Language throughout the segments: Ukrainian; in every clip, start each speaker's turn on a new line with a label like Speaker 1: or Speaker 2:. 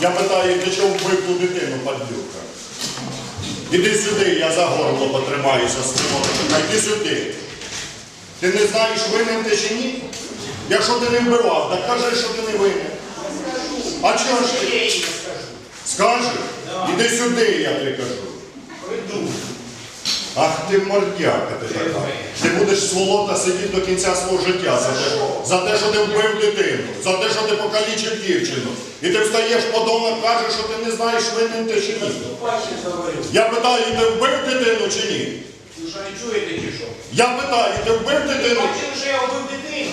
Speaker 1: Я питаю, для чого вбив ту дитину, падлюка? Іди сюди, я за горло потримаюся сволота. Іди сюди. Ти не знаєш, винен ти чи ні? Якщо ти не вбивав, так кажи, що ти не винен. А чого ж ти? Скажеш? Іди сюди, я тобі кажу. Ах ти мордяка ти така. Ти будеш сволота сидіти до кінця свого життя за те, за те, що ти вбив дитину, за те, що ти покалічив дівчину. І ти встаєш по дому, кажеш, що ти не знаєш, винен ти чи ні. Я питаю, ти вбив дитину чи ні?
Speaker 2: Ви що не чуєте чи що?
Speaker 1: Я питаю, ти вбив дитину?
Speaker 2: Бачили, що я вбив дитину?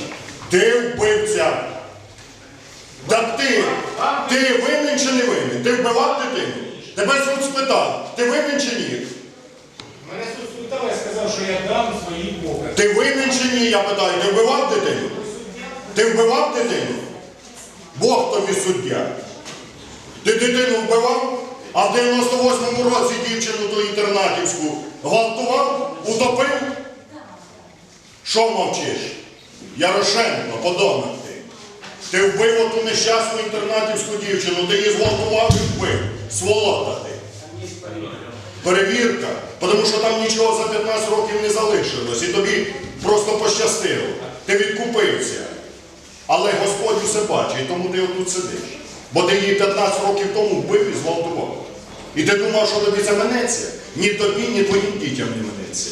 Speaker 1: Ти вбивця. Так ти, ти винен чи не винен? Ти вбивав дитину? Тебе суд спитав, ти винен чи ні?
Speaker 2: Мене я сказав, що я дам свої покази.
Speaker 1: Ти винен чи ні? Я питаю, ти вбивав дитину? Ти вбивав дитину? Бог тобі суддя. Ти дитину вбивав, а в 98-му році дівчину ту інтернатівську гвалтував, утопив? Що мовчиш? Ярошенко, подонок ти. Ти вбив оту нещасну інтернатівську дівчину, ти її зґвалтував і вбив. Сволота. Перевірка, тому що там нічого за 15 років не залишилось, і тобі просто пощастило. Ти відкупився. Але Господь усе бачить, тому ти отут сидиш. Бо ти її 15 років тому вбив і зґвалтував. І ти думав, що тобі це минеться? Ні тобі, ні твоїм дітям не минеться.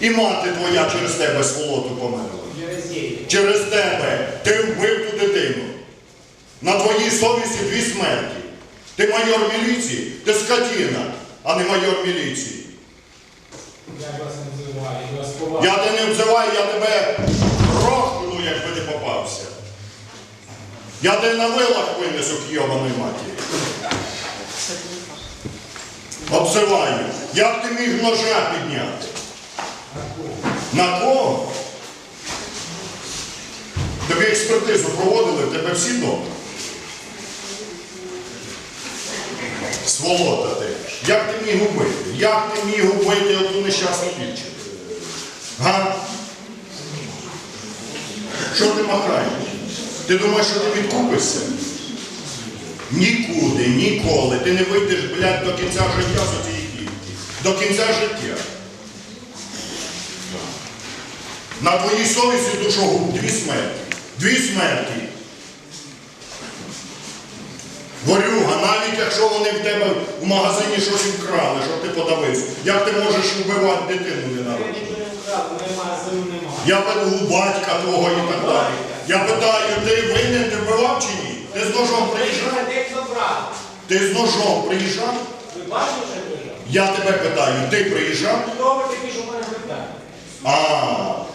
Speaker 1: І мати твоя через тебе сволоту померла.
Speaker 2: Через.
Speaker 1: Через тебе ти вбив ту дитину. На твоїй совісті дві смерті. Ти майор міліції, ти скотіна, а не майор міліції.
Speaker 2: Я вас не називаю, я вас поважаю.
Speaker 1: Я тебе не обзиваю, я тебе рохну, якби не попався. Я тебе на вилах винесу к йобаної матері. Обзиваю. Як ти міг ножа підняти? На кого? Тобі експертизу проводили, в тебе всі добре. Сволота ти. Як ти міг убити? Як ти міг убити оту нещасну дівчину? Га? Що ти махаєш? Ти думаєш, що ти відкупишся? Нікуди, ніколи. Ти не вийдеш, блядь, до кінця життя з цієї клітки. До кінця життя. На твоїй совісті душогуб дві смерті. Дві смерті. Ворюга, якщо вони в тебе в магазині щось вкрали, щоб ти подавився, як ти можеш вбивати дитину ненароджену? Я питаю у батька твого і так далі. Я питаю, ти винен, ти вбивав чи ні? Ти з ножом приїжджав? Ти з ножом приїжджав?
Speaker 2: Ви бачили, що я?
Speaker 1: Я тебе питаю, ти приїжджав? А,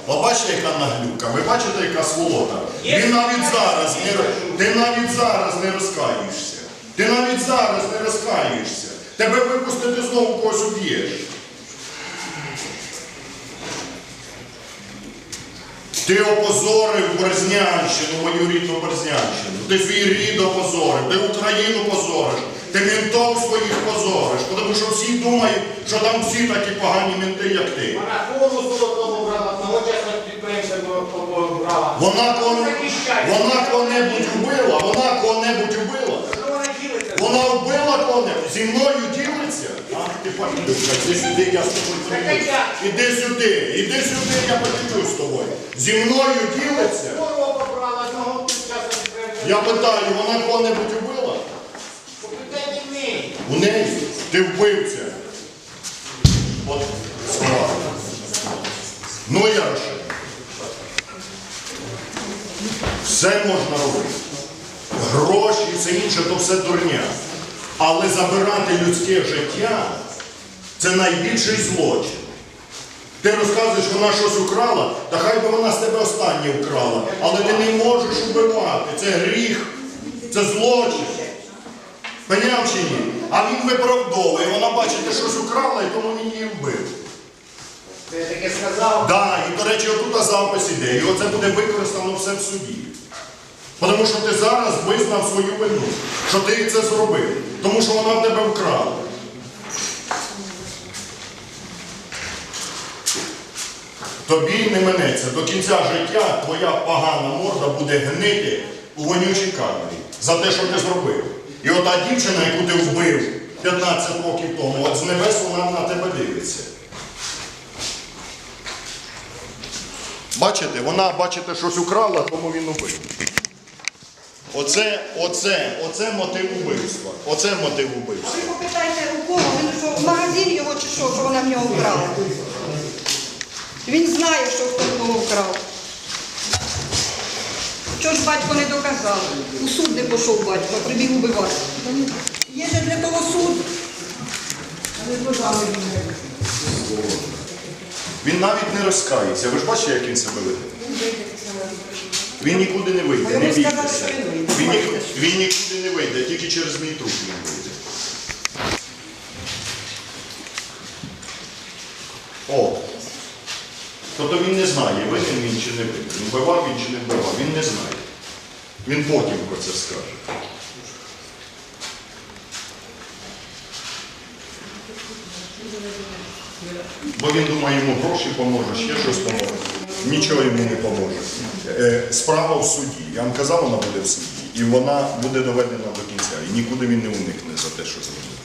Speaker 1: побачите, яка наглюка, ви бачите, яка сволота. Ти навіть зараз не,
Speaker 2: які
Speaker 1: ро-
Speaker 2: кажу.
Speaker 1: ти навіть зараз не розкаєшся. Ти навіть зараз не розкаєшся. Тебе випустити знову когось уб'єш. Ти опозорив Березнянщину, мою рідну Березнянщину. Ти свій рід опозорив, ти Україну позориш, ти ментов своїх позориш, тому що всі думають, що там всі такі погані менти, як ти.
Speaker 2: Вона форму золотого брала, одного чесного підприємця брала.
Speaker 1: Вона кого,
Speaker 2: Захищай.
Speaker 1: вона кого-небудь вбила, вона кого-небудь вбила.
Speaker 2: Що вона ділиться?
Speaker 1: Вона вбила кого-небудь, зі мною ділиться. Ах ти патлюка, іди сюди, я з тобою
Speaker 2: я?
Speaker 1: Іди сюди, іди сюди, я поділюсь з тобою. Зі мною ділиться. Я питаю, вона кого-небудь
Speaker 2: неї.
Speaker 1: У неї ти вбивця. От слава. Ну я ще. Все можна робити. Гроші і все інше то все дурня. Але забирати людське життя це найбільший злочин. Ти розказуєш, вона щось украла, та хай би вона з тебе останнє вкрала. Але ти не можеш убивати. Це гріх, це злочин. Поняв чи ні? А він виправдовує, вона бачите, щось украла, і тому він її вбив.
Speaker 2: Ти таке сказав.
Speaker 1: Да, і, до речі, отут запис іде, і оце буде використано все в суді. Тому що ти зараз визнав свою вину, що ти це зробив, тому що вона в тебе вкрала. Тобі не минеться. До кінця життя твоя погана морда буде гнити у вонючій камері за те, що ти зробив. І ота дівчина, яку ти вбив 15 років тому, от з небес вона на тебе дивиться. Бачите, вона, бачите, щось украла, тому він убив. Оце, оце, оце мотив убивства. Оце мотив
Speaker 3: А ви попитайте у кого, він що, в магазин його чи що, що вона в нього вкрала. Він знає, що хто в нього вкрав. Чого ж батько не доказав? У суд не пішов батько, прибіг убивати. Є же для того суд.
Speaker 1: Він навіть не розкається. Ви ж бачите, як він себе веде? Він нікуди не вийде, не бійтеся.
Speaker 3: Він.
Speaker 1: Він, ні- він нікуди не вийде, тільки через мій труп він вийде. О. Тобто він не знає, винен він чи не винен. Вбивав він чи не вбивав, він не знає. Він потім про це скаже. Бо він думає, йому гроші поможе, ще щось поможе. Нічого йому не поможе. Е, Справа в суді. Я вам казав, вона буде в суді. І вона буде доведена до кінця. І нікуди він не уникне за те, що зробив.